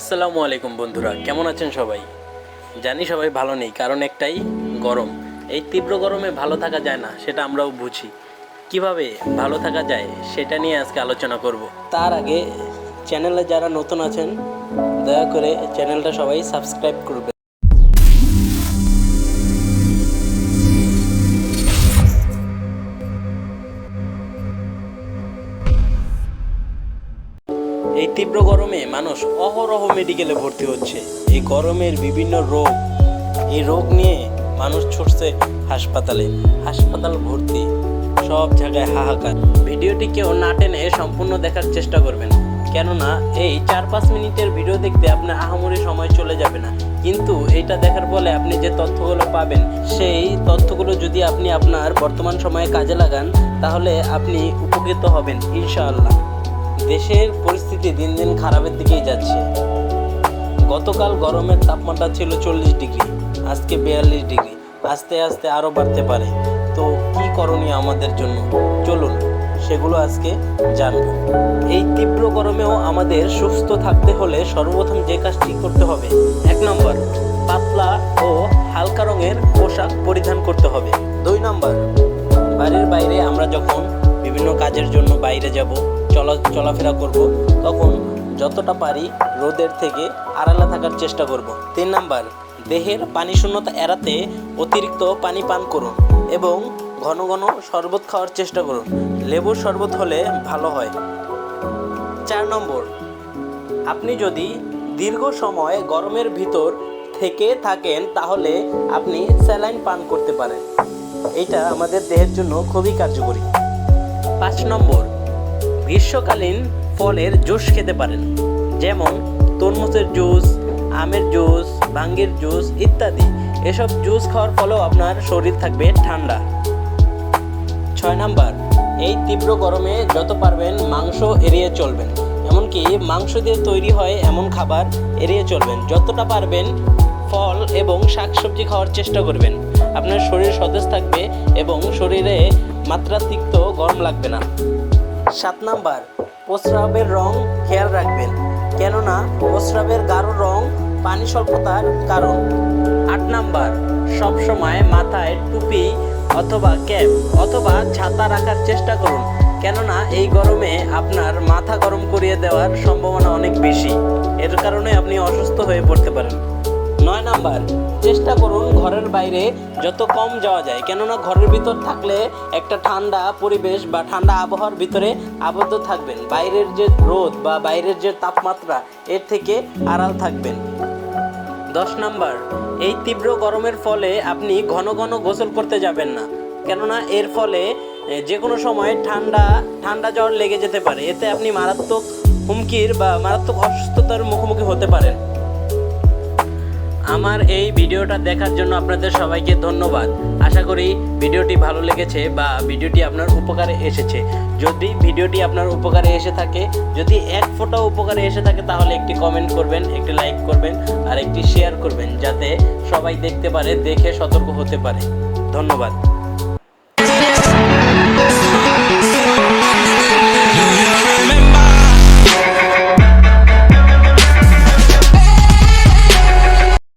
আসসালামু আলাইকুম বন্ধুরা, কেমন আছেন সবাই? জানি সবাই ভালো নেই, কারণ একটাই, গরম। এই তীব্র গরমে ভালো থাকা যায় না, সেটা আমরাও বুঝি। কীভাবে ভালো থাকা যায়, সেটা নিয়ে আজকে আলোচনা করব। তার আগে চ্যানেলে যারা নতুন আছেন, দয়া করে চ্যানেলটা সবাই সাবস্ক্রাইব করবে তীব্র গরমে মানুষ অহরহ মেডিকেলে ভর্তি হচ্ছে। এই গরমের বিভিন্ন রোগ, এই রোগ নিয়ে মানুষ ছুটছে হাসপাতালে। হাসপাতাল ভর্তি সব জায়গায় হাহাকার। ভিডিওটি কেউ না টেনে সম্পূর্ণ দেখার চেষ্টা করবেন। কেননা এই চার পাঁচ মিনিটের ভিডিও দেখতে আপনার আহামরি সময় চলে যাবে না। কিন্তু এটা দেখার ফলে আপনি যে তথ্যগুলো পাবেন, সেই তথ্যগুলো যদি আপনি আপনার বর্তমান সময়ে কাজে লাগান, তাহলে আপনি উপকৃত হবেন, ইনশাআল্লাহ। দেশের পরিস্থিতি দিন দিন খারাপের দিকেই যাচ্ছে। গতকাল গরমের তাপমাত্রা ছিল চল্লিশ ডিগ্রি, আজকে বিয়াল্লিশ ডিগ্রি, আস্তে আস্তে আরও বাড়তে পারে। তো কি করণীয় আমাদের জন্য? চলুন, সেগুলো আজকে জানব। এই তীব্র গরমেও আমাদের সুস্থ থাকতে হলে সর্বপ্রথম যে কাজটি করতে হবে, এক নম্বর, পাতলা ও হালকা রঙের পোশাক পরিধান করতে হবে। দুই নম্বর, বাড়ির বাইরে আমরা যখন বিভিন্ন কাজের জন্য বাইরে যাব, চলা চলাফেরা করব, তখন যতটা পারি রোদের থেকে আড়ালে থাকার চেষ্টা করব। তিন নাম্বার, দেহের পানি শূন্যতা এড়াতে অতিরিক্ত পানি পান করুন এবং ঘন ঘন শরবত খাওয়ার চেষ্টা করুন। লেবুর শরবত হলে ভালো হয়। চার নম্বর, আপনি যদি দীর্ঘ সময় গরমের ভিতর থেকে থাকেন, তাহলে আপনি স্যালাইন পান করতে পারেন। এটা আমাদের দেহের জন্য খুবই কার্যকরী। পাঁচ নম্বর। গ্রীষ্মকালীন ফলের জুস খেতে পারেন, যেমন তরমুজের জুস, আমের জুস, ভাঙ্গের জুস ইত্যাদি। এসব জুস খাওয়ার ফলেও আপনার শরীর থাকবে ঠান্ডা। ছয় নাম্বার, এই তীব্র গরমে যত পারবেন মাংস এড়িয়ে চলবেন, এমনকি মাংস দিয়ে তৈরি হয় এমন খাবার এড়িয়ে চলবেন। যতটা পারবেন ফল এবং শাকসবজি খাওয়ার চেষ্টা করবেন। আপনার শরীর সতেজ থাকবে এবং শরীরে মাত্রাতিরিক্ত গরম লাগবে না। সাত নাম্বার, প্রস্রাবের রং খেয়াল রাখবেন। কেননা প্রস্রাবের গাঢ় রং পানি স্বল্পতার কারণ। আট নাম্বার, সবসময় মাথায় টুপি অথবা ক্যাপ অথবা ছাতা রাখার চেষ্টা করুন। কেননা এই গরমে আপনার মাথা গরম করিয়ে দেওয়ার সম্ভাবনা অনেক বেশি। এর কারণে আপনি অসুস্থ হয়ে পড়তে পারেন। নয় নাম্বার, চেষ্টা করুন ঘরের বাইরে যত কম যাওয়া যায়। কেননা ঘরের ভিতর থাকলে একটা ঠান্ডা পরিবেশ বা ঠান্ডা আবহাওয়ার ভিতরে আবদ্ধ থাকবেন। বাইরের যে রোদ বা বাইরের যে তাপমাত্রা, এর থেকে আড়াল থাকবেন। দশ নাম্বার, এই তীব্র গরমের ফলে আপনি ঘন ঘন গোসল করতে যাবেন না। কেননা এর ফলে যে কোনো সময় ঠান্ডা ঠান্ডা জ্বর লেগে যেতে পারে। এতে আপনি মারাত্মক হুমকির বা মারাত্মক অসুস্থতার মুখোমুখি হতে পারেন। আমার এই ভিডিওটা দেখার জন্য আপনাদের সবাইকে ধন্যবাদ। আশা করি ভিডিওটি ভালো লেগেছে বা ভিডিওটি আপনার উপকারে এসেছে। যদি ভিডিওটি আপনার উপকারে এসে থাকে, যদি এক ফোঁটা উপকারে এসে থাকে, তাহলে একটি কমেন্ট করবেন, একটি লাইক করবেন, আর একটি শেয়ার করবেন, যাতে সবাই দেখতে পারে, দেখে সতর্ক হতে পারে। ধন্যবাদ।